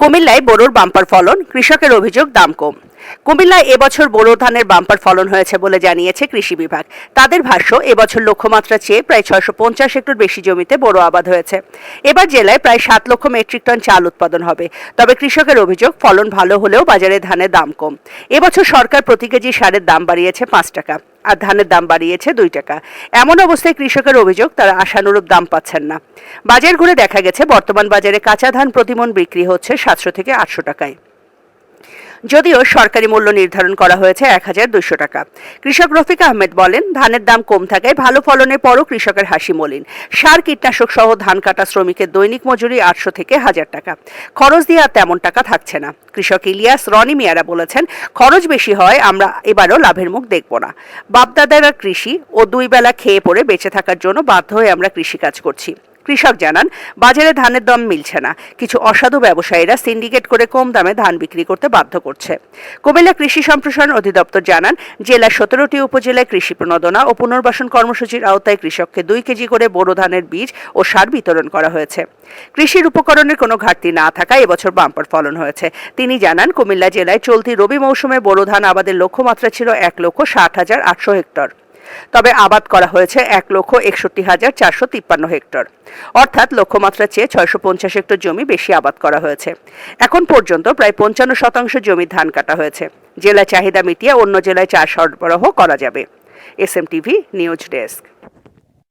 কুমিল্লায় বোরোর বাম্পার ফলন, কৃষকের অভিযোগ দাম কম। কুমিল্লায় এবছর বোরো ধানের বাম্পার ফলন হয়েছে বলে জানিয়েছে কৃষি বিভাগ। তাদের ভাষ্য, এবছর লক্ষ্যমাত্রা চেয়ে প্রায় ছয়শো পঞ্চাশ হেক্টর বেশি জমিতে বোরো আবাদ হয়েছে। এবার জেলায় প্রায় সাত লক্ষ মেট্রিক টন চাল উৎপাদন হবে। তবে কৃষকের অভিযোগ, ফলন ভালো হলেও বাজারে ধানের দাম কম। এবছর সরকার প্রতি কেজি সারের দাম বাড়িয়েছে পাঁচ টাকা। আর ধানের দাম বাড়িয়েছে দুই টাকা। এমন অবস্থায় কৃষকের অভিযোগ, তারা আশানুরূপ দাম পাচ্ছেন না। বাজার ঘুরে দেখা গেছে, বর্তমান বাজারে কাঁচা ধান প্রতিমন বিক্রি হচ্ছে সাতশো থেকে আটশো টাকায়। যদিও সরকারি মূল্য নির্ধারণ করা হয়েছে এক হাজার টাকা। কৃষক রফিক আহমেদ বলেন, ধানের দাম কম থাকায় ভালো ফলনের পরও কৃষকের হাসি মলিন। সার, কীটনাশক সহ ধান কাটা শ্রমিকের দৈনিক মজুরি আটশো থেকে হাজার টাকা। খরচ দিয়ে আর তেমন টাকা থাকছে না। কৃষক ইলিয়াস রনি মিয়ারা বলেছেন, খরচ বেশি হয়, আমরা এবারও লাভের মুখ দেখব না। বাপদাদারা কৃষি ও দুই বেলা খেয়ে পড়ে বেঁচে থাকার জন্য বাধ্য হয়ে আমরা কৃষিকাজ করছি। কৃষক জানান, বাজারে ধানের দাম মিলছে না। কিছু অসাধু ব্যবসায়ীরা সিন্ডিকেট করে কম দামে ধান বিক্রি করতে বাধ্য করছে। কুমিল্লা কৃষি সম্প্রসারণ অধিদপ্তর জানান জেলার সতেরোটি উপজেলায় কৃষি প্রণোদনা ও পুনর্বাসন কর্মসূচির আওতায় কৃষককে দুই কেজি করে বোরো ধানের বীজ ও সার বিতরণ করা হয়েছে। কৃষির উপকরণের কোনো ঘাটতি না থাকায় এবছর বাম্পার ফলন হয়েছে। তিনি জানান, কুমিল্লা জেলায় চলতি রবি মৌসুমে বোরো ধান আবাদের লক্ষ্যমাত্রা ছিল এক লক্ষ ষাট হাজার আটশো হেক্টর। তবে আবাদ করা হয়েছে এক লক্ষ একষট্টি হাজার চারশো তিপ্পান্ন হেক্টর। অর্থাৎ লক্ষ্যমাত্রা চেয়ে ছয়শো পঞ্চাশ হেক্টর জমি বেশি আবাদ করা হয়েছে। এখন পর্যন্ত প্রায় পঞ্চান্ন শতাংশ জমি ধান কাটা হয়েছে। জেলা চাহিদা মিটিয়ে অন্য জেলায় চাষ সরবরাহ করা যাবে। S M TV news desk.